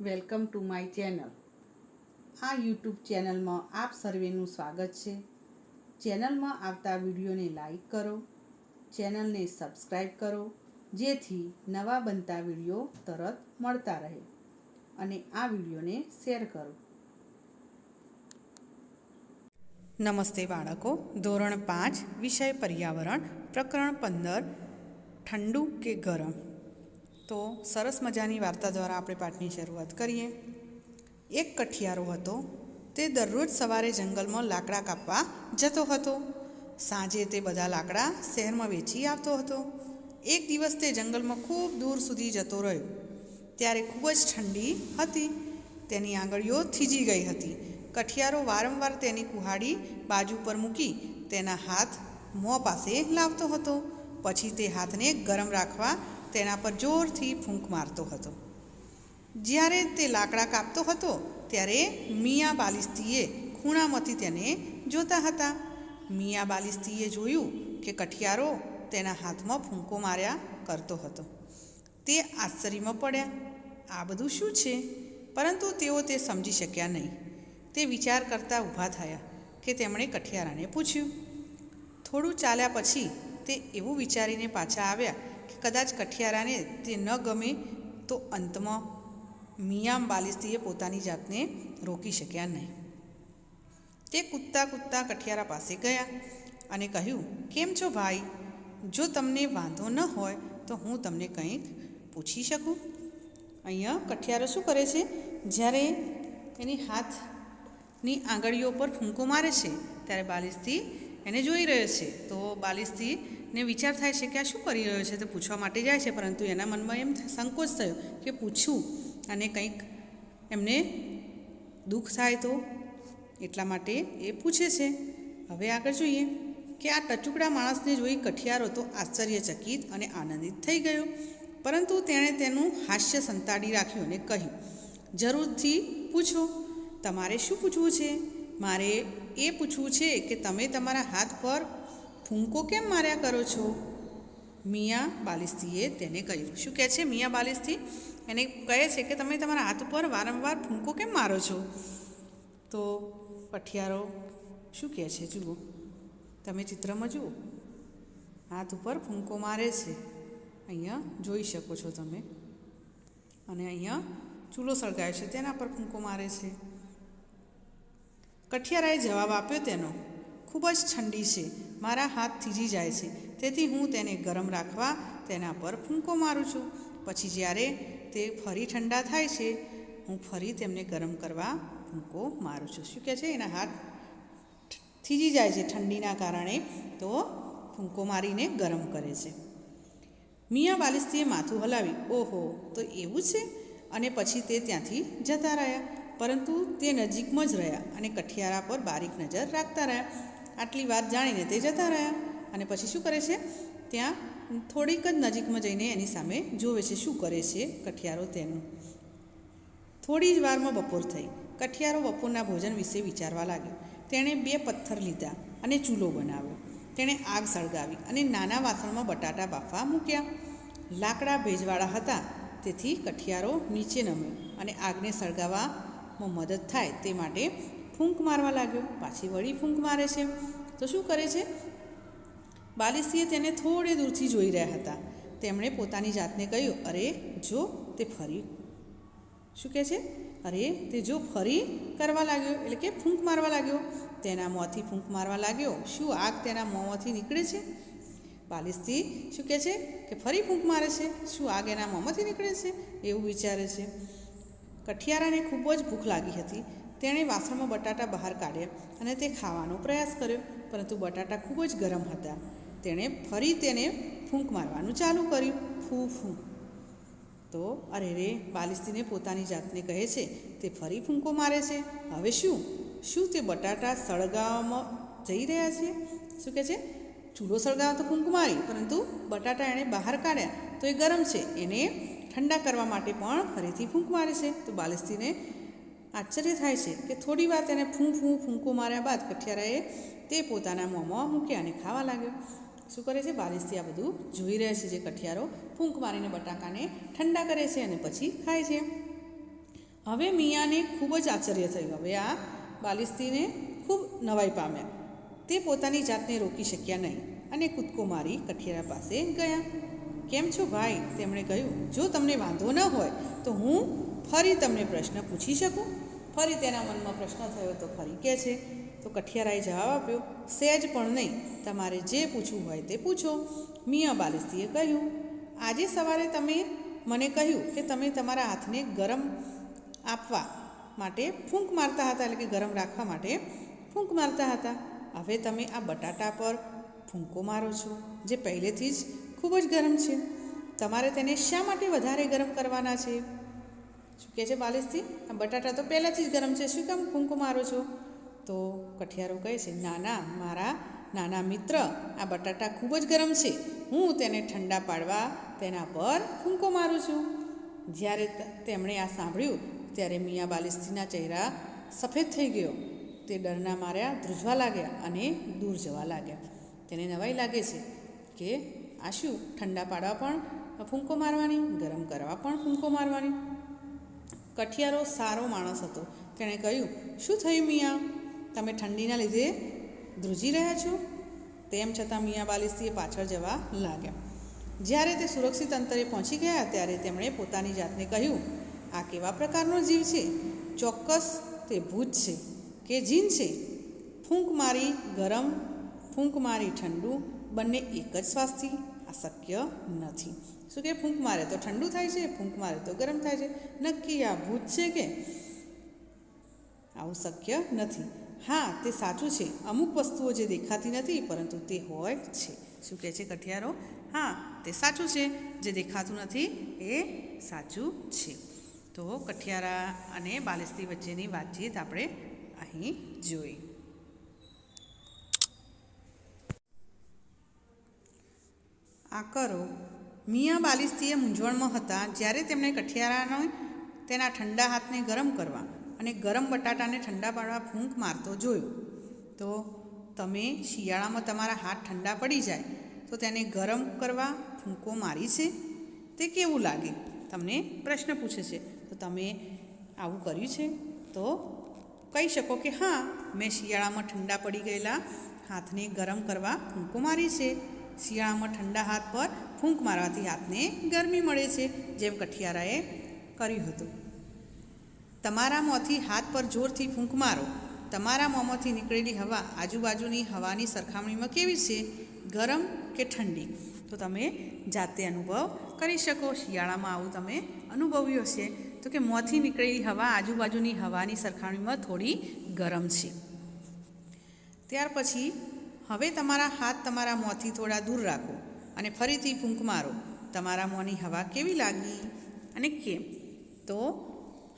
Welcome to my channel. આ YouTube ચેનલમાં આપ સર્વેનું સ્વાગત છે. ચેનલમાં આવતા વિડીયોને લાઈક કરો, ચેનલને સબસ્ક્રાઈબ કરો, જેથી નવા બનતા વીડિયો તરત મળતા રહે અને આ વિડીયોને શેર કરો. નમસ્તે બાળકો, ધોરણ પાંચ, વિષય પર્યાવરણ, પ્રકરણ પંદર, ઠંડુ કે ગરમ? તો સરસ મજાની વાર્તા દ્વારા આપણે પાઠની શરૂઆત કરીએ. એક કઠિયારો હતો. તે દરરોજ સવારે જંગલમાં લાકડા કાપવા જતો હતો. સાંજે તે બધા લાકડા શહેરમાં વેચી આવતો હતો. એક દિવસ તે જંગલમાં ખૂબ દૂર સુધી જતો રહ્યો. ત્યારે ખૂબ જ ઠંડી હતી. તેની આંગળીઓ થીજી ગઈ હતી. કઠિયારો વારંવાર તેની કુહાડી બાજુ પર મૂકી તેના હાથ મોં પાસે લાવતો હતો. પછી તે હાથને ગરમ રાખવા તેના પર જોરથી ફૂંક મારતો હતો. જ્યારે તે લાકડા કાપતો હતો, ત્યારે મિયા બાલિસ્તીએ ખૂણામાંથી તેને જોતા હતા. મિયા બાલિસ્તીએ જોયું કે કઠિયારો તેના હાથમાં ફૂંકો માર્યા કરતો હતો. તે આશ્ચર્યમાં પડ્યા. આ બધું શું છે? પરંતુ તેઓ તે સમજી શક્યા નહીં. તે વિચાર કરતા ઊભા થયા કે તેમણે કઠિયારાને પૂછ્યું. થોડું ચાલ્યા પછી તે એવું વિચારીને પાછા આવ્યા કે કદાચ કઠિયારાને તે ન ગમે તો અંતમાં મિયામ બાલિસ્તીએ પોતાની જાતને રોકી શક્યા નહીં. તે કૂદતા કૂદતા કઠિયારા પાસે ગયા અને કહ્યું, કેમ છો ભાઈ? જો તમને વાંધો ન હોય તો હું તમને કંઈક પૂછી શકું? અહીંયા કઠિયારો શું કરે છે? જ્યારે એની હાથની આંગળીઓ પર ફૂંકો મારે છે, ત્યારે બાલિસ્તી એને જોઈ રહ્યો છે. તો બાલિસ્તીને વિચાર થાય છે કે આ શું કરી રહ્યો છે તે પૂછવા માટે જાય છે, પરંતુ એના મનમાં એમ સંકોચ થયો કે પૂછું અને કંઈક એમને દુઃખ થાય તો એટલા માટે એ પૂછે છે. હવે આગળ જોઈએ કે આ ટચુકડા માણસને જોઈ કઠિયારો તો આશ્ચર્યચકિત અને આનંદિત થઈ ગયો, પરંતુ તેણે તેનું હાસ્ય સંતાડી રાખ્યું અને કહ્યું, જરૂરથી પૂછો. તમારે શું પૂછવું છે? મારે એ પૂછવું છે કે તમે તમારા હાથ પર ફૂંકો કેમ માર્યા કરો છો? મિયા બાલિસ્તીએ તેને કહ્યું. શું કહે છે મિયા બાલિસ્તી? એને કહે છે કે તમે તમારા હાથ પર વારંવાર ફૂંકો કેમ મારો છો? તો કઠિયારો શું કહે છે? જુઓ. તમે ચિત્રમાં જુઓ. હાથ ઉપર ફૂંકો મારે છે. અહીંયા જોઈ શકો છો તમે. અને અહીંયા ચૂલો સળગાવે છે. તેના પર ફૂંકો મારે છે. કઠિયારાએ જવાબ આપ્યો તેનો. ખૂબ જ ઠંડી છે. મારા હાથ થીજી જાય છે. તેથી હું તેને ગરમ રાખવા તેના પર ફૂંકો મારું છું. પછી જ્યારે તે ફરી ઠંડા થાય છે, હું ફરી તેમને ગરમ કરવા ફૂંકો મારું છું. શું કહે છે? એના હાથ થીજી જાય છે ઠંડીના કારણે તો ફૂંકો મારીને ગરમ કરે છે. મિયા બાલિસ્તીએ માથું હલાવી ઓહો, તો એવું છે? અને પછી તે ત્યાંથી જતા રહ્યા. પરંતુ તે નજીકમાં જ રહ્યા અને કઠિયારા પર બારીક નજર રાખતા રહ્યા. આટલી વાત જાણીને તે જતા રહ્યા. અને પછી શું કરે છે? ત્યાં થોડીક જ નજીકમાં જઈને એની સામે જોવે છે શું કરે છે કઠિયારો તેનું. થોડી જ વારમાં બપોર થઈ. કઠિયારો બપોરના ભોજન વિશે વિચારવા લાગ્યો. તેણે બે પથ્થર લીધા અને ચૂલો બનાવ્યો. તેણે આગ સળગાવી અને નાના વાસણમાં બટાટા બાફવા મૂક્યા. લાકડા ભેજવાળા હતા. તેથી કઠિયારો નીચે નમ્યો અને આગને સળગાવવામાં મદદ થાય તે માટે ફૂંક મારવા લાગ્યો. પાછી વળી ફૂંક મારે છે. તો શું કરે છે? બાલિસીએ તેને થોડે દૂરથી જોઈ રહ્યા હતા. તેમણે પોતાની જાતને કહ્યું, અરે, જો તે ફરી. શું કહે છે? અરે, તે જો ફરી કરવા લાગ્યો, એટલે કે ફૂંક મારવા લાગ્યો. તેના મોંથી ફૂંક મારવા લાગ્યો? શું આગ તેના મોંમાંથી નીકળે છે? બાલિસ્તી શું કહે છે? કે ફરી ફૂંક મારે છે. શું આગ એના મોંમાંથી નીકળે છે? એવું વિચારે છે. કઠિયારાને ખૂબ જ ભૂખ લાગી હતી. તેણે વાસણમાં બટાટા બહાર કાઢ્યા અને તે ખાવાનો પ્રયાસ કર્યો, પરંતુ બટાટા ખૂબ જ ગરમ હતા. તેણે ફરી તેને ફૂંક મારવાનું ચાલુ કર્યું. ફૂ ફૂ. તો, અરે રે, બાલિસ્તીને પોતાની જાતને કહે છે, તે ફરી ફૂંકો મારે છે. હવે શું? શું તે બટાટા સળગાવવામાં જઈ રહ્યા છે? શું કહે છે? ચૂલો સળગાવવા તો ફૂંક મારી, પરંતુ બટાટા એણે બહાર કાઢ્યા. તો એ ગરમ છે, એને ઠંડા કરવા માટે પણ ફરીથી ફૂંક મારે છે. તો બાલિસ્તીને આશ્ચર્ય થાય છે કે થોડી વાર તેને ફૂં ફૂં ફૂંકો માર્યા બાદ કઠિયારાએ તે પોતાના મોંમાં મૂક્યા અને ખાવા લાગ્યો. શું કરે છે? બારિશથી આ બધું જોઈ રહે છે જે કઠિયારો ફૂંક મારીને બટાકાને ઠંડા કરે છે અને પછી ખાય છે. હવે મિયાને ખૂબ જ આશ્ચર્ય થયું. હવે આ બાલિસ્તીને ખૂબ નવાઈ પામ્યા. તે પોતાની જાતને રોકી શક્યા નહીં અને કૂદકો મારી કઠિયારા પાસે ગયા. કેમ છો ભાઈ? તેમણે કહ્યું. જો તમને વાંધો ન હોય તો હું ફરી તમને પ્રશ્ન પૂછી શકું. ફરી તેના મનમાં પ્રશ્ન થયો તો ફરી કહે છે, તો કઠિયારાએ જવાબ આપ્યો, સહેજ પણ નહીં, તમારે જે પૂછવું હોય તે પૂછો. મિયા બાલિસ્તીએ કહ્યું, આજે સવારે તમે મને કહ્યું કે તમે તમારા હાથને ગરમ આપવા માટે ફૂંક મારતા હતા, એટલે કે ગરમ રાખવા માટે ફૂંક મારતા હતા. હવે તમે આ બટાટા પર ફૂંકો મારો છો, જે પહેલેથી જ ખૂબ જ ગરમ છે. તમારે તેને શા માટે વધારે ગરમ કરવાના છે? શું કહે છે બાલિશથી? આ બટાટા તો પહેલાંથી જ ગરમ છે. શું કેમ ફૂંકો મારો છો? તો કઠિયારો કહે છે ના ના મારા નાના મિત્ર, આ બટાટા ખૂબ જ ગરમ છે. હું તેને ઠંડા પાડવા તેના પર ફૂંકો મારું છું. જ્યારે તેમણે આ સાંભળ્યું, ત્યારે મિયા બાલિસ્તીના ચહેરા સફેદ થઈ ગયો. તે ડરના માર્યા, ધ્રુજવા લાગ્યા અને દૂર જવા લાગ્યા. તેને નવાઈ લાગે છે કે આ શું, ઠંડા પાડવા પણ ફૂંકો મારવાની ગરમ કરવા પણ ફૂંકો મારવાની કઠિયારો સારો માણસ હતો. તેણે કહ્યું, શું થયું મિયા? તમે ઠંડીના લીધે ધ્રુજી રહ્યા છો? તેમ છતાં મિયા બાલિસ્તીએ પાછળ જવા લાગ્યા. જ્યારે તે સુરક્ષિત અંતરે પહોંચી ગયા ત્યારે તેમણે પોતાની જાતને કહ્યું, આ કેવા પ્રકારનો જીવ છે? ચોક્કસ તે ભૂત છે કે જીન છે? ફૂંક મારી ગરમ, ફૂંક મારી ઠંડુ, બંને એક જ શ્વાસથી આ શક્ય નથી. શું કે ફૂંક મારે તો ઠંડુ થાય છે, ફૂંક મારે તો ગરમ થાય છે. નક્કી આ ભૂત છે કે? આવું શક્ય નથી. હા, તે સાચું છે. અમુક વસ્તુઓ જે દેખાતી નથી, પરંતુ તે હોય છે. શું કહે છે કઠિયારો? હા, તે સાચું છે. જે દેખાતું નથી, એ સાચું છે. તો કઠિયારા અને બાલિસ્તી વચ્ચેની વાતચીત આપણે અહીં જોઈ. આ કરો. મિયા બાલિસ્તીએ મૂંઝવણમાં હતા જ્યારે તેમણે કઠિયારાનો તેના ઠંડા હાથને ગરમ કરવા અને ગરમ બટાટાને ઠંડા પાડવા ફૂંક મારતો જોયો. તો તમે શિયાળામાં તમારા હાથ ઠંડા પડી જાય તો તેને ગરમ કરવા ફૂંકો મારી છે? તે કેવું લાગે? તમને પ્રશ્ન પૂછે છે. તો તમે આવું કર્યું છે? તો કહી શકો કે હા, મેં શિયાળામાં ઠંડા પડી ગયેલા હાથને ગરમ કરવા ફૂંકો મારી છે. શિયાળામાં ઠંડા હાથ પર ફૂંક મારવાથી હાથને ગરમી મળે છે, જેમ કઠિયારાએ કર્યું હતું. તમારા મોંથી હાથ પર જોરથી ફૂંક મારો. તમારા મોંમાંથી નીકળેલી હવા આજુબાજુની હવાની સરખામણીમાં કેવી છે? ગરમ કે ઠંડી? તો તમે જાતે અનુભવ કરી શકો. શિયાળામાં આવું તમે અનુભવ્યું હશે. તો કે મોંથી નીકળેલી હવા આજુબાજુની હવાની સરખામણીમાં થોડી ગરમ છે. ત્યાર પછી હવે તમારા હાથ તમારા મોંથી થોડા દૂર રાખો. અને ફરીથી ફૂંક મારો. તમારા મોંની હવા કેવી લાગી? અને કેમ? તો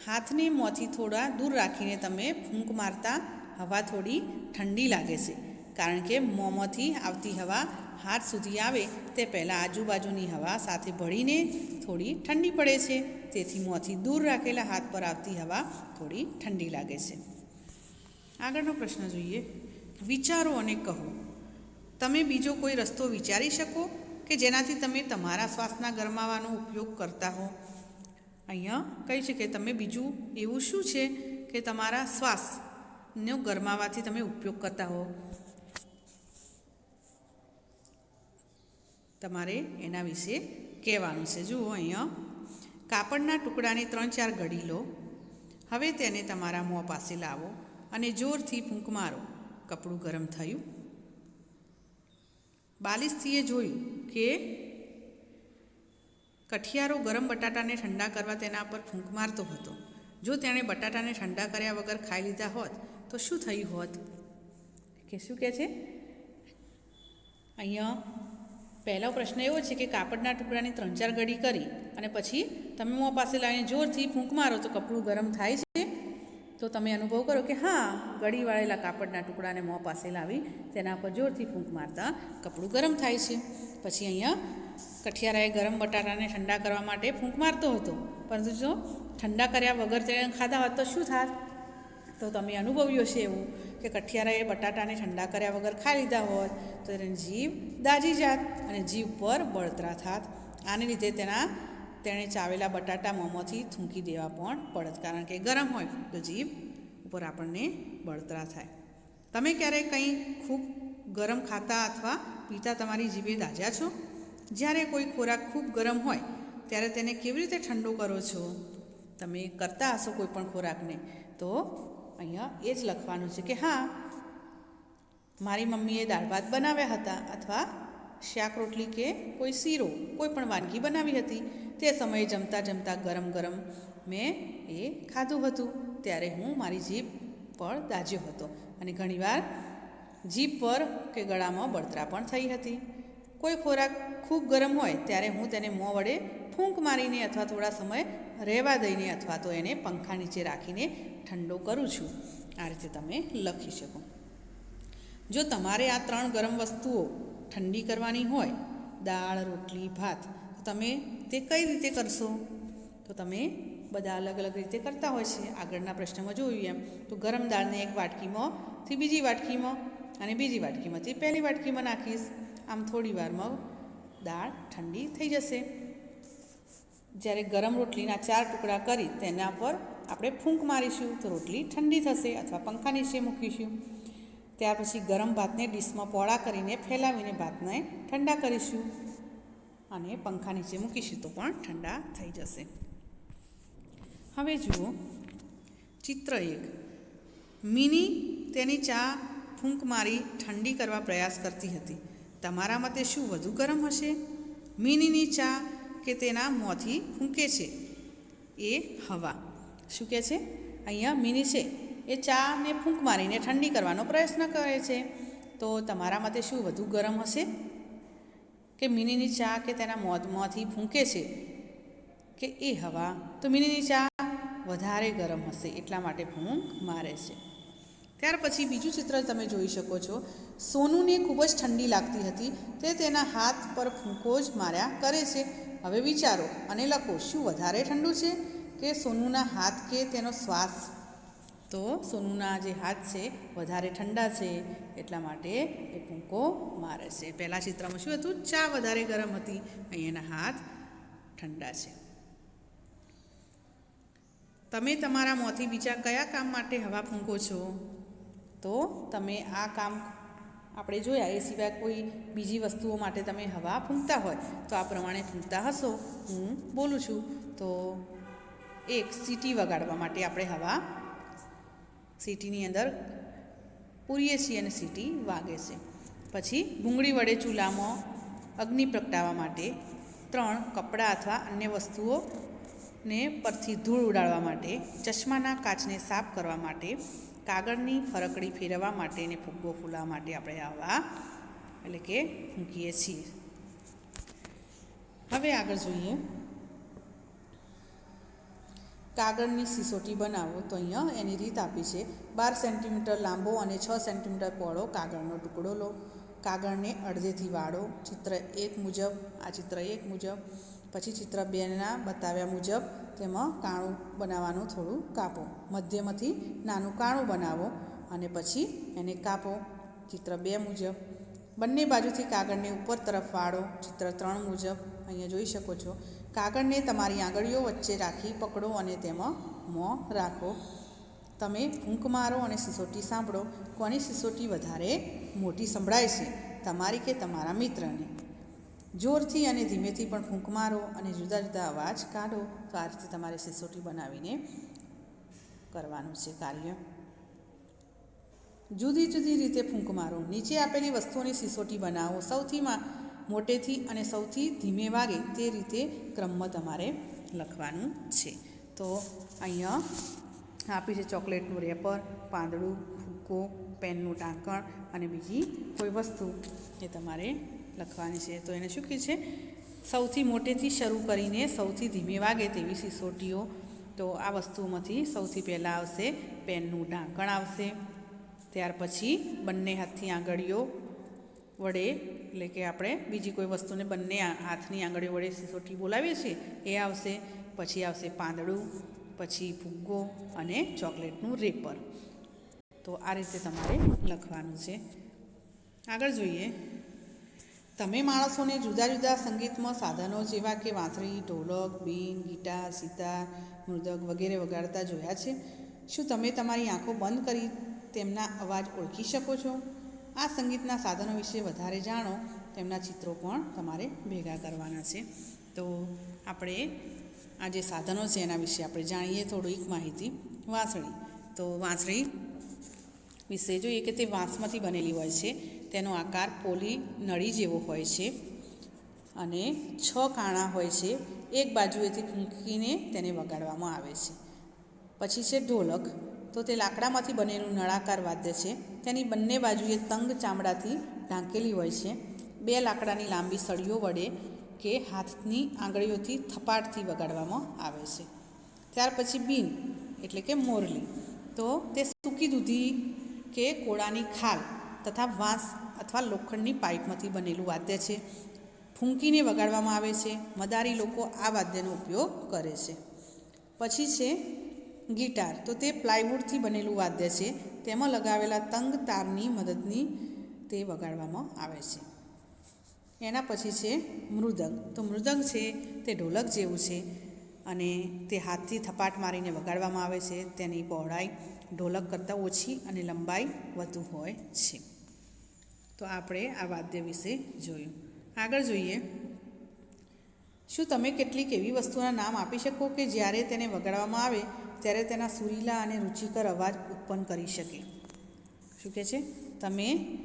હાથને મોંથી થોડા દૂર રાખીને તમે ફૂંક મારતા હવા થોડી ઠંડી લાગે છે. કારણ કે મોંમાંથી આવતી હવા હાથ સુધી આવે તે પહેલાં આજુબાજુની હવા સાથે ભળીને થોડી ઠંડી પડે છે. તેથી મોંથી દૂર રાખેલા હાથ પર આવતી હવા થોડી ઠંડી લાગે છે. આગળનો પ્રશ્ન જોઈએ. વિચારો અને કહો. તમે બીજો કોઈ રસ્તો વિચારી શકો? કે જેનાથી તમે તમારા શ્વાસના ગરમાવાનો ઉપયોગ કરતા હો. અહીંયા કહી છે કે તમે બીજું એવું શું છે કે તમારા શ્વાસનો ગરમાવાથી તમે ઉપયોગ કરતા હો? તમારે એના વિશે કહેવાનું છે. જુઓ અહીંયા, કાપડના ટુકડાની ત્રણ ચાર ઘડી લો. હવે તેને તમારા મોં પાસે લાવો અને જોરથી ફૂંક મારો. કપડું ગરમ થયું. બાલિસ્તીએ જોયું કે કઠિયારો ગરમ બટાટાને ઠંડા કરવા તેના પર ફૂંક મારતો હતો. જો તેણે બટાટાને ઠંડા કર્યા વગર ખાઈ લીધા હોત, તો શું થયું હોત? કે શું કહે છે? અહીંયા પહેલો પ્રશ્ન એવો છે કે કાપડના ટુકડાની ત્રણ ચાર ગડી કરી અને પછી તમે મોં પાસે લાવીને જોરથી ફૂંક મારો તો કપડું ગરમ થાય છે. તો તમે અનુભવ કરો કે હા, ગળી વાળેલા કાપડના ટુકડાને મોં પાસે લાવી તેના પર જોરથી ફૂંક મારતા કપડું ગરમ થાય છે. પછી અહીંયા કઠિયારાએ ગરમ બટાટાને ઠંડા કરવા માટે ફૂંક મારતો હતો. પરંતુ જો ઠંડા કર્યા વગર તેને ખાધા હોત તો શું થાત? તો તમે અનુભવ્યું હશે એવું કે કઠિયારાએ બટાટાને ઠંડા કર્યા વગર ખાઈ લીધા હોત તો તેને જીવ દાજી જાત અને જીવ પર બળતરા થાત. આને લીધે તેના તેણે ચાવેલા બટાટા મોંમાંથી થૂંકી દેવા પણ પડત, કારણ કે ગરમ હોય તો જીભ ઉપર આપણને બળતરા થાય. તમે ક્યારેય કંઈ ખૂબ ગરમ ખાતા અથવા પીતા તમારી જીભે દાજ્યા છો? જ્યારે કોઈ ખોરાક ખૂબ ગરમ હોય, ત્યારે તેને કેવી રીતે ઠંડો કરો છો? તમે કરતા હશો કોઈ પણ ખોરાકને, તો અહીંયા એ જ લખવાનું છે કે હા, મારી મમ્મીએ દાળ ભાત બનાવ્યા હતા અથવા શાક રોટલી કે કોઈ શીરો કોઈ પણ વાનગી બનાવી હતી. તે સમયે જમતા જમતા ગરમ ગરમ મેં એ ખાધું હતું. ત્યારે હું મારી જીભ પર દાજ્યો હતો અને ઘણીવાર જીભ પર કે ગળામાં બળતરા પણ થઈ હતી. કોઈ ખોરાક ખૂબ ગરમ હોય ત્યારે હું તેને મોં વડે ફૂંક મારીને અથવા થોડા સમય રહેવા દઈને અથવા તો એને પંખા નીચે રાખીને ઠંડો કરું છું. આ રીતે તમે લખી શકો. જો તમારે આ ત્રણ ગરમ વસ્તુઓ ઠંડી કરવાની હોય, દાળ, રોટલી, ભાત તમે તે કઈ રીતે કરશો? તો તમે બધા અલગ અલગ રીતે કરતા હોય છે. આગળના પ્રશ્નમાં જોયું એમ. તો ગરમ દાળને એક વાટકીમાંથી બીજી વાટકીમાં અને બીજી વાટકીમાંથી પહેલી વાટકીમાં નાખીશ. આમ થોડી વારમાં દાળ ઠંડી થઈ જશે. જ્યારે ગરમ રોટલીના ચાર ટુકડા કરી તેના પર આપણે ફૂંક મારીશું તો રોટલી ઠંડી થશે અથવા પંખા નીચે મૂકીશું. ત્યાર પછી ગરમ ભાતને ડીશમાં પોળા કરીને ફેલાવીને ભાતને ઠંડા કરીશું. અને પંખા નીચે મૂકીશું તો પણ ઠંડા થઈ જશે. હવે જુઓ, ચિત્ર એક. મિની તેની ચા ફૂંક મારી ઠંડી કરવા પ્રયાસ કરતી હતી. તમારા મતે શું વધુ ગરમ હશે? મિનીની ચા કે તેના મોંથી ફૂંકે છે? એ હવા. શું કહે છે? અહીંયા મિની છે. એ ચાને ફૂંક મારીને ઠંડી કરવાનો પ્રયત્ન કરે છે. તો તમારા મતે શું વધુ ગરમ હશે? કે મિનીની ચા કે તેના મોંથી ફૂંકે છે? કે એ હવા? તો મિનીની ચા વધારે ગરમ હશે, એટલા માટે ફૂંક મારે છે. ત્યાર પછી બીજું ચિત્ર તમે જોઈ શકો છો. સોનુને ખૂબ જ ઠંડી લાગતી હતી, તે તેના હાથ પર ફૂંકો જ માર્યા કરે છે. હવે વિચારો, અને લખો, શું વધારે ઠંડુ છે? કે સોનુના હાથ કે તેનો શ્વાસ તો સોનુના જે હાથ છે, વધારે ઠંડા છે, એટલા માટે એ ફૂંકો મારે છે. પહેલાં ચિત્રમાં શું હતું? ચા વધારે ગરમ હતી અહીંયાના હાથ ઠંડા છે. તમે તમારા મોંથી બીજા કયા કામ માટે હવા ફૂંકો છો? તો તમે આ કામ આપણે જોયા, એ સિવાય કોઈ બીજી વસ્તુઓ માટે તમે હવા ફૂંકતા હોય, તો આ પ્રમાણે ફૂંકતા હશો. હું બોલું છું. તો એક સીટી વગાડવા માટે આપણે હવા સીટીની અંદર પૂરીએ છીએ અને સીટી વાગે છે. પછી ભૂંગળી વડે ચૂલામાં અગ્નિ પ્રગટાવવા માટે ત્રણ કપડાં અથવા અન્ય વસ્તુઓ ને પરથી ધૂળ ઉડાડવા માટે, ચશ્માના કાચને સાફ કરવા માટે, કાગળની ફરકડી ફેરવવા માટે અને ફુગ્ગો ફૂલાવા માટે આપણે આવા એટલે કે ફૂંકીએ છીએ. હવે આગળ જોઈએ કાગળની સિસોટી બનાવો તો અહીંયા એની રીત આપી છે. બાર સેન્ટીમીટર લાંબો અને છ સેન્ટીમીટર પહોળો કાગળનો ટુકડો લો. કાગળને અડધેથી વાળો. ચિત્ર એક મુજબ, આ ચિત્ર એક મુજબ, પછી ચિત્ર બેના બતાવ્યા મુજબ તેમાં કાણું બનાવવાનું થોડું કાપો. મધ્યમાંથી નાનું કાણું બનાવો અને પછી એને કાપો. ચિત્ર બે મુજબ. બંને બાજુથી કાગળને ઉપર તરફ વાળો. ચિત્ર ત્રણ મુજબ. અહીંયા જોઈ શકો છો. કાગળને તમારી આંગળીઓ વચ્ચે રાખી પકડો અને તેમાં મોં રાખો. તમે ફૂંક મારો અને સિસોટી સાંભળો. કોની સિસોટી વધારે મોટી સંભળાય છે? તમારી કે તમારા મિત્રની? જોરથી અને ધીમેથી પણ ફૂંક મારો અને જુદા જુદા અવાજ કાઢો. તો આ રીતે તમારે સિસોટી બનાવીને કરવાનું છે કાર્ય. જુદી જુદી રીતે ફૂંક મારો. નીચે આપેલી વસ્તુઓની સિસોટી બનાવો. સૌથી માં મોટેથી અને સૌથી ધીમે વાગે તે રીતે ક્રમમાં તમારે લખવાનું છે. તો અહીંયા આપી છે ચોકલેટનું રેપર, પાંદડું ફૂકો પેનનું ઢાંકણ અને બીજી કોઈ વસ્તુ એ તમારે લખવાની છે. તો એને શું કહે છે? સૌથી મોટેથી શરૂ કરીને સૌથી ધીમે વાગે તેવી સિસોટીઓ. તો આ વસ્તુમાંથી સૌથી પહેલાં આવશે પેનનું ઢાંકણ આવશે. ત્યાર પછી બંને હાથથી આંગળીઓ વડે એટલે કે આપણે બીજી કોઈ વસ્તુને બંને હાથની આંગળીઓ વડે સિસોટી બોલાવીએ છીએ, એ આવશે, પછી આવશે પાંદડું, પછી ભૂગ્ગો અને ચોકલેટનું રેપર. તો આ રીતે તમારે લખવાનું છે. આગળ જોઈએ. તમે માણસોને જુદા જુદા સંગીતમાં સાધનો જેવા કે વાંસળી, ઢોલક, બીન, ગીટાર સિતાર મૃદક વગેરે વગાડતા જોયા છે. શું તમે તમારી આંખો બંધ કરી તેમના અવાજ ઓળખી શકો છો? આ સંગીતના સાધનો વિશે વધારે જાણો, તેમના ચિત્રો પણ તમારે ભેગા કરવાના છે. તો આપણે આ જે સાધનો છે એના વિશે આપણે જાણીએ થોડીક માહિતી. વાંસળી. તો વાંસળી વિશે જોઈએ કે તે વાંસમાંથી બનેલી હોય છે. તેનો આકાર પોલી નળી જેવો હોય છે અને છ કાણા હોય છે. એક બાજુએથી ફૂંકીને તેને વગાડવામાં આવે છે. પછી છે ઢોલક. તો તે લાકડામાંથી બનેલું નળાકાર વાદ્ય છે. તેની બંને બાજુએ તંગ ચામડાથી ઢાંકેલી હોય છે. બે લાકડાની લાંબી સળીઓ વડે કે હાથની આંગળીઓથી થપાટથી વગાડવામાં આવે છે. ત્યાર પછી બીન, એટલે કે મોરલી. તો તે સૂકી દૂધી કે કોળાની ખાલ તથા વાંસ અથવા લોખંડની પાઇપમાંથી બનેલું વાદ્ય છે. ફૂંકીને વગાડવામાં આવે છે. મદારી લોકો આ વાદ્યનો ઉપયોગ કરે છે. પછી છે ગિટાર. તો તે પ્લાયવુડથી બનેલું વાદ્ય છે. તેમાં લગાવેલા તંગ તારની મદદની તે વગાડવામાં આવે છે. એના પછી છે મૃદંગ. તો મૃદંગ છે તે ઢોલક જેવું છે અને તે હાથથી થપાટ મારીને વગાડવામાં આવે છે. તેની પહોળાઈ ઢોલક કરતાં ઓછી અને લંબાઈ વધુ હોય છે. તો આપણે આ વાદ્ય વિશે જોયું. આગળ જોઈએ. શું તમે કેટલીક એવી વસ્તુના નામ આપી શકો કે જ્યારે તેને વગાડવામાં આવે ત્યારે તેના સુરીલા અને રુચિકર અવાજ ઉત્પન્ન કરી શકે. શું કહે છે? તમે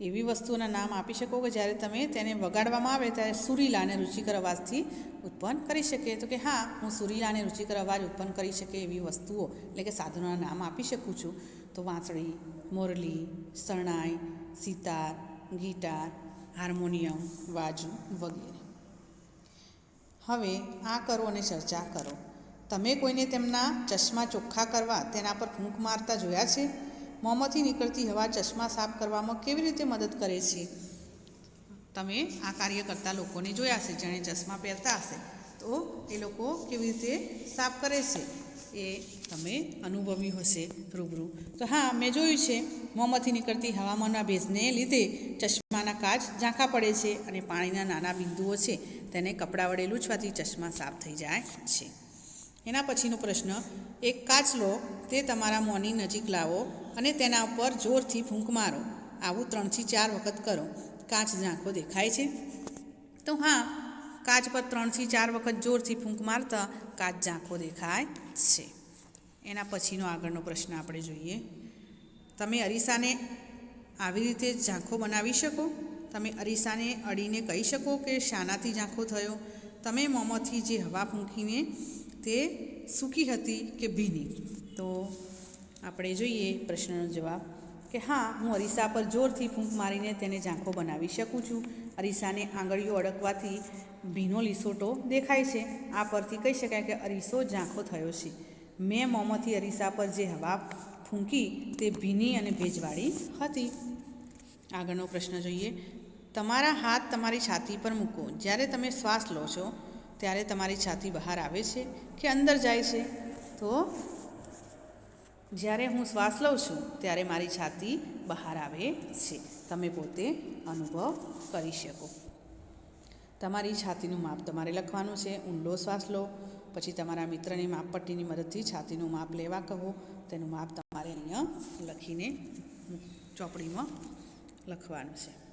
એવી વસ્તુના નામ આપી શકો કે જ્યારે તમે તેને વગાડવામાં આવે ત્યારે સુરીલા અને રુચિકર અવાજથી ઉત્પન્ન કરી શકે. તો કે હા, હું સુરીલા અને રુચિકર અવાજ ઉત્પન્ન કરી શકે એવી વસ્તુઓ, એટલે કે સાધનોના નામ આપી શકું છું. તો વાંસળી, મોરલી, શરણાઈ, સિતાર, ગિટાર, હાર્મોનિયમ, વાજુ વગેરે. હવે આ કરો અને ચર્ચા કરો. તમે કોઈને તેમના ચશ્મા ચોખ્ખા કરવા તેના પર ફૂંક મારતા જોયા છે? મોંમાંથી નીકળતી હવા ચશ્મા સાફ કરવામાં કેવી રીતે મદદ કરે છે? તમે આ કાર્ય કરતા લોકોને જોયા છે, જેણે ચશ્મા પહેરતા હશે. તો એ લોકો કેવી રીતે સાફ કરે છે એ તમે અનુભવ્યું હશે રૂબરૂ. તો હા, મેં જોયું છે, મોંમાંથી નીકળતી હવામાનના ભેજને લીધે ચશ્માના કાચ ઝાંખા પડે છે અને પાણીના નાના બિંદુઓ છે, તેને કપડાં વડે લૂછવાથી ચશ્મા સાફ થઈ જાય છે. એના પછીનો પ્રશ્ન, એક કાચ લો તે તમારા મોંની નજીક લાવો અને તેના ઉપર જોરથી ફૂંક મારો. આવું ત્રણથી ચાર વખત કરો. કાચ ઝાંખો દેખાય છે? તો હા, કાચ પર ત્રણથી ચાર વખત જોરથી ફૂંક મારતા કાચ ઝાંખો દેખાય છે. એના પછીનો આગળનો પ્રશ્ન આપણે જોઈએ. તમે અરીસાને આવી રીતે ઝાંખો બનાવી શકો? તમે અરીસાને અડીને કહી શકો કે શાનાથી ઝાંખો થયો? તમે મોંમાંથી જે હવા ફૂંકીને તે સૂકી હતી કે ભીની? તો આપણે જોઈએ પ્રશ્નનો જવાબ કે હા, હું અરીસા પર જોરથી ફૂંક મારીને તેને ઝાંખો બનાવી શકું છું. અરીસાને આંગળીઓ અડકવાથી ભીનો લીસોટો દેખાય છે. આ પરથી કહી શકાય કે અરીસો ઝાંખો થયો છે. મેં મોંમાંથી અરીસા પર જે હવા ફૂંકી તે ભીની અને ભેજવાળી હતી. આગળનો પ્રશ્ન જોઈએ. તમારા હાથ તમારી છાતી પર મૂકો. જ્યારે તમે શ્વાસ લો છો ત્યારે તમારી છાતી બહાર આવે છે કે અંદર જાય છે? તો જ્યારે હું શ્વાસ લઉં છું, ત્યારે મારી છાતી બહાર આવે છે. તમે પોતે અનુભવ કરી શકો. તમારી છાતીનું માપ તમારે લખવાનું છે. ઊંડો શ્વાસ લો. પછી તમારા મિત્રની માપપટ્ટીની મદદથી છાતીનું માપ લેવા કહો. તેનું માપ તમારે અહીંયા લખીને ચોપડીમાં લખવાનું છે.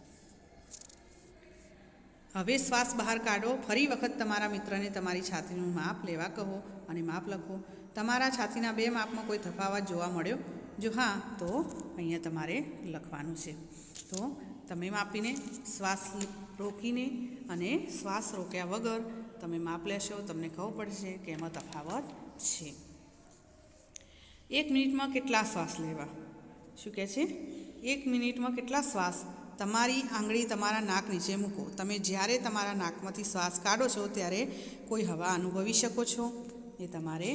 હવે શ્વાસ બહાર કાઢો. ફરી વખત તમારા મિત્રને તમારી છાતીનું માપ લેવા કહો અને માપ લખો. તમારા છાતીના બે માપમાં કોઈ તફાવત જોવા મળ્યો? જો હા, તો અહીંયા તમારે લખવાનું છે. તો તમે માપીને શ્વાસ રોકીને અને શ્વાસ રોક્યા વગર તમે માપ લેશો. તમને ખબર પડશે કે એમાં તફાવત છે. એક મિનિટમાં કેટલા શ્વાસ લેવા? શું કહે છે? એક મિનિટમાં કેટલા શ્વાસ તમારી આંગળી તમારા નાક નીચે મૂકો. તમે જ્યારે તમારા નાકમાંથી શ્વાસ કાઢો છો, ત્યારે કોઈ હવા અનુભવી શકો છો? એ તમારે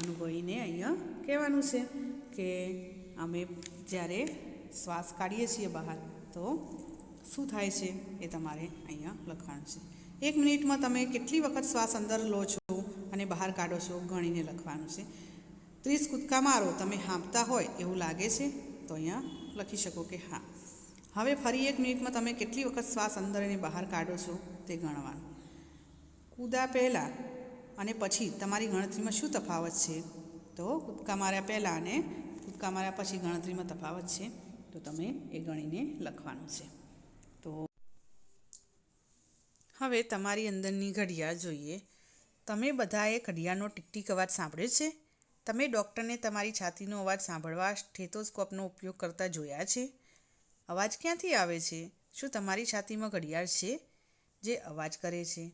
અનુભવીને અહીંયા કહેવાનું છે કે અમે જ્યારે શ્વાસ કાઢીએ છીએ બહાર, તો શું થાય છે એ તમારે અહીંયા લખવાનું છે. એક મિનિટમાં તમે કેટલી વખત શ્વાસ અંદર લો છો અને બહાર કાઢો છો ગણીને લખવાનું છે. ત્રીસ કૂદકા મારો, તમે હાંપતા હોય એવું લાગે છે, તો અહીંયા લખી શકો કે હા. હવે ફરી એક મિનિટમાં તમે કેટલી વખત શ્વાસ અંદર અને બહાર કાઢો છો તે ગણવાનું. કૂદા પહેલાં અને પછી તમારી ગણતરીમાં શું તફાવત છે? તો કૂદકા માર્યા પહેલાં અને કૂદકા માર્યા પછી ગણતરીમાં તફાવત છે. તો તમે એ ગણીને લખવાનું છે. તો હવે તમારી અંદરની ઘડિયાળ જોઈએ. તમે બધાએ ઘડિયાળનો ટીકટીક અવાજ સાંભળ્યો છે? તમે ડૉક્ટરને તમારી છાતીનો અવાજ સાંભળવા સ્ટેથોસ્કોપનો ઉપયોગ કરતા જોયા છે? અવાજ ક્યાંથી આવે છે? શું તમારી છાતીમાં ઘડિયાળ છે જે અવાજ કરે છે?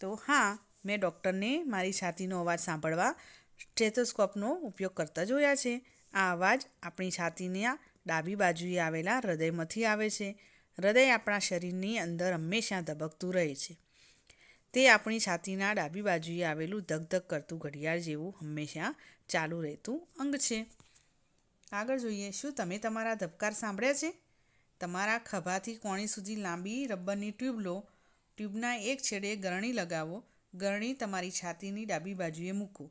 તો હા, મેં ડૉક્ટરને મારી છાતીનો અવાજ સાંભળવા સ્ટેથોસ્કોપનો ઉપયોગ કરતા જોયા છે. આ અવાજ આપણી છાતીના ડાબી બાજુએ આવેલા હૃદયમાંથી આવે છે. હૃદય આપણા શરીરની અંદર હંમેશા ધબકતું રહે છે. તે આપણી છાતીના ડાબી બાજુએ આવેલું ધગધગ કરતું ઘડિયાળ જેવું હંમેશા ચાલુ રહેતું અંગ છે. આગળ જોઈએ, શું તમે તમારા ધબકાર સાંભળ્યા છે? તમારા ખભાથી કોણી સુધી લાંબી રબરની ટ્યુબ લો. ટ્યુબના એક છેડે ગરણી લગાવો. ગરણી તમારી છાતીની ડાબી બાજુએ મૂકો.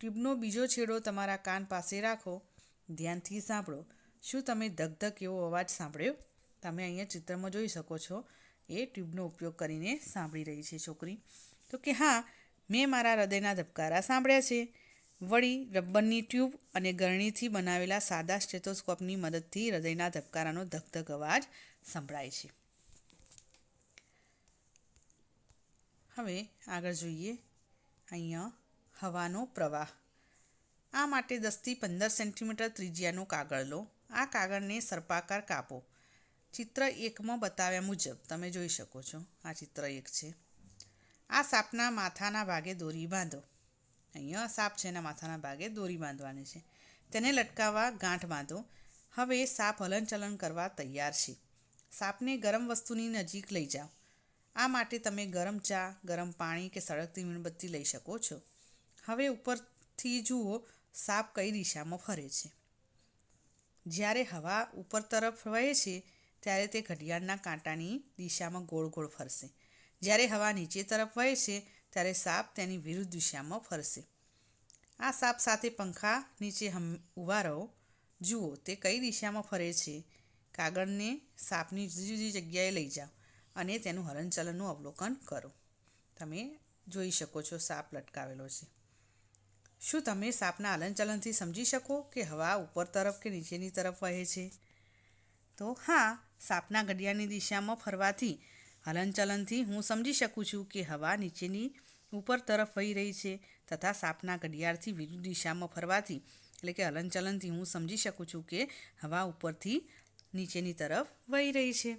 ટ્યુબનો બીજો છેડો તમારા કાન પાસે રાખો. ધ્યાનથી સાંભળો. શું તમે ધગધક એવો અવાજ સાંભળ્યો? તમે અહીંયા ચિત્રમાં જોઈ શકો છો. એ ટ્યુબનો ઉપયોગ કરીને સાંભળી રહી છે છોકરી. તો કે હા, મેં મારા હૃદયના ધબકારા સાંભળ્યા છે. વળી રબ્બરની ટ્યુબ અને ગરણીથી બનાવેલા સાદા સ્ટેથોસ્કોપની મદદથી હૃદયના ધબકારાનો ધકધક અવાજ સંભળાય છે. હવે આગળ જોઈએ. અહીંયા હવાનો પ્રવાહ. આ માટે દસથી પંદર સેન્ટીમીટર ત્રિજ્યાનો કાગળ લો. આ કાગળને સર્પાકાર કાપો. ચિત્ર એકમાં બતાવ્યા મુજબ તમે જોઈ શકો છો. આ ચિત્ર એક છે. આ સાપના માથાના ભાગે દોરી બાંધો. અહીંયા સાપ છે એના માથાના ભાગે દોરી બાંધવાની છે. તેને લટકાવવા ગાંઠ બાંધો. હવે સાપ હલનચલન કરવા તૈયાર છે. સાપને ગરમ વસ્તુની નજીક લઈ જાઓ. આ માટે તમે ગરમ ચા, ગરમ પાણી કે સળગતી મીણબત્તી લઈ શકો છો. હવે ઉપરથી જુઓ, સાપ કઈ દિશામાં ફરે છે. જ્યારે હવા ઉપર તરફ વહે છે, ત્યારે તે ઘડિયાળના કાંટાની દિશામાં ગોળ ગોળ ફરશે. જ્યારે હવા નીચે તરફ વહે છે ત્યારે સાપ તેની વિરુદ્ધ દિશામાં ફરશે. આ સાપ સાથે પંખા નીચે હમ, ઊભા રહો. જુઓ, તે કઈ દિશામાં ફરે છે. કાગળને સાપની જુદી જુદી જગ્યાએ લઈ જાઓ અને તેનું હલનચલનનું અવલોકન કરો. તમે જોઈ શકો છો, સાપ લટકાવેલો છે. શું તમે સાપના હલનચલનથી સમજી શકો કે હવા ઉપર તરફ કે નીચેની તરફ વહે છે? તો હા, સાપના ઘડિયાળની દિશામાં ફરવાથી હલનચલનથી હું સમજી શકું છું કે હવા નીચેની ઉપર તરફ વહી રહી છે તથા સાપના ઘડિયાળથી વિરુદ્ધ દિશામાં ફરવાથી, એટલે કે હલનચલનથી હું સમજી શકું છું કે હવા ઉપરથી નીચેની તરફ વહી રહી છે.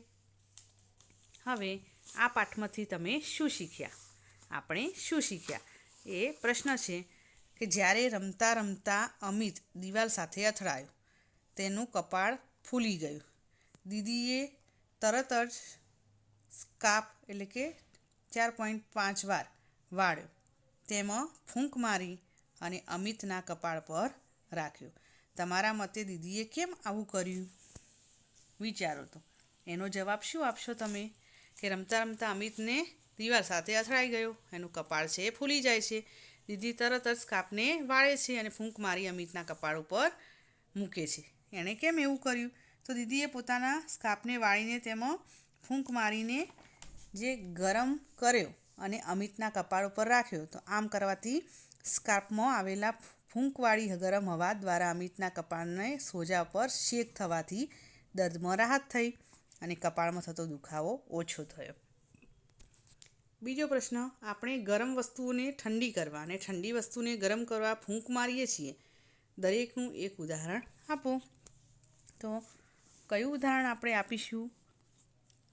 હવે આ પાઠમાંથી તમે શું શીખ્યા? આપણે શું શીખ્યા? એ પ્રશ્ન છે કે જ્યારે રમતા રમતા અમિત દિવાલ સાથે અથડાયો, તેનું કપાળ ફૂલી ગયું. દીદીએ તરત જ સ્કાપ એટલે કે ચાર પોઈન્ટ પાંચ વાર વાળ્યો. તેમાં ફૂંક મારી અને અમિતના કપાળ પર રાખ્યો. તમારા મતે દીદીએ કેમ આવું કર્યું? વિચારો તો. એનો જવાબ શું આપશો તમે? કે રમતા રમતા અમિતને દીવાલ સાથે અથડાઈ ગયો. એનું કપાળ છે એ ફૂલી જાય છે. દીદી તરત જ સ્કાપને વાળે છે અને ફૂંક મારી અમિતના કપાળ ઉપર મૂકે છે. એણે કેમ એવું કર્યું? તો દીદીએ પોતાના સ્કાપને વાળીને તેમાં ફૂંક મારીને જે ગરમ કર્યો અને અમિતના કપાળ ઉપર રાખ્યો, તો આમ કરવાથી સ્કાર્પમાં આવેલા ફૂંકવાળી ગરમ હવા દ્વારા અમિતના કપાળને સોજા પર શેક થવાથી દર્દમાં રાહત થઈ અને કપાળમાં થતો દુખાવો ઓછો થયો. બીજો પ્રશ્ન, આપણે ગરમ વસ્તુઓને ઠંડી કરવા અને ઠંડી વસ્તુને ગરમ કરવા ફૂંક મારીએ છીએ. દરેકનું એક ઉદાહરણ આપો. તો કયું ઉદાહરણ આપણે આપીશું?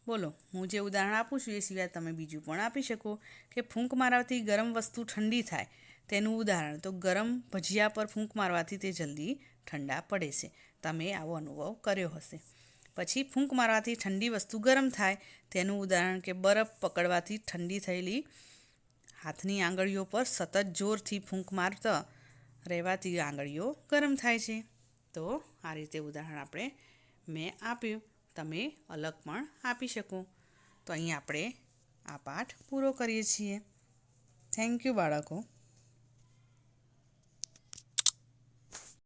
બોલો, હું જે ઉદાહરણ આપું છું એ સિવાય તમે બીજું પણ આપી શકો કે ફૂંક મારવાથી ગરમ વસ્તુ ઠંડી થાય તેનું ઉદાહરણ. તો ગરમ ભજીયા પર ફૂંક મારવાથી તે જલ્દી ઠંડા પડે છે. તમે આવો અનુભવ કર્યો હશે. પછી ફૂંક મારવાથી ઠંડી વસ્તુ ગરમ થાય તેનું ઉદાહરણ કે બરફ પકડવાથી ઠંડી થયેલી હાથની આંગળીઓ પર સતત જોરથી ફૂંક મારતા રહેવાથી આંગળીઓ ગરમ થાય છે. તો આ રીતે ઉદાહરણ આપણે મેં આપ્યું. તમે અલગ પણ આપી શકો. તો અહીં આપણે આ પાઠ પૂરો કરીએ છીએ. થેન્ક યુ બાળકો.